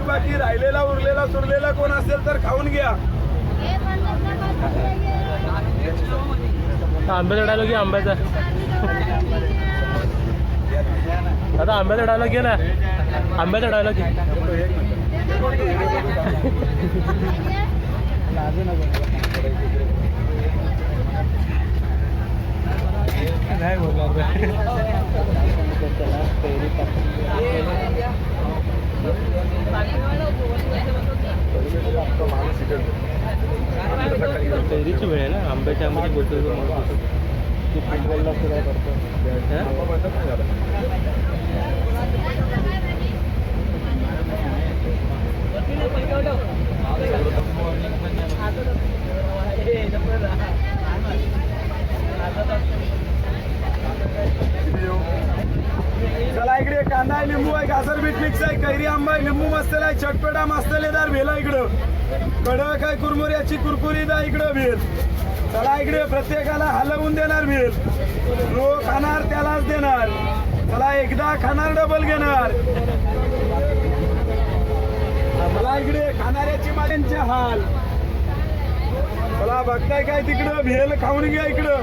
शिल्लक बाकी राहिलेला उरलेला सुरलेला कोण असेल तर खाऊन घ्या. आंब्याचा डायलॉग घे आंब्याचा. आता आंब्याचा डायलॉग घे ना. आंब्याचा डायलॉग घे. नाही बोलणार कैरीची वेळ आहे ना? आंब्याच्या आंब्याची तो फुटबॉलला सुद्धा करतो? चला इकडे कांदा आहे लिंबू आहे गाजर बीट मिक्स आहे कैरी आंबा आहे लिंबू मस्तला आहे चटपटा मस्तलेदार भेल आहे इकडं. कडक काय कुरमुऱ्याची कुरकुरी दा इकडं भेल. चला इकडे प्रत्येकाला हलवून देणार भेल. जो खाणार त्यालाच देणार. चला एकदा खाणार डबल घेणार. मला इकडे खाणाऱ्याची माझ्यांचे हाल. चला बघताय काय तिकडं? भेल खाऊन घ्या इकडं.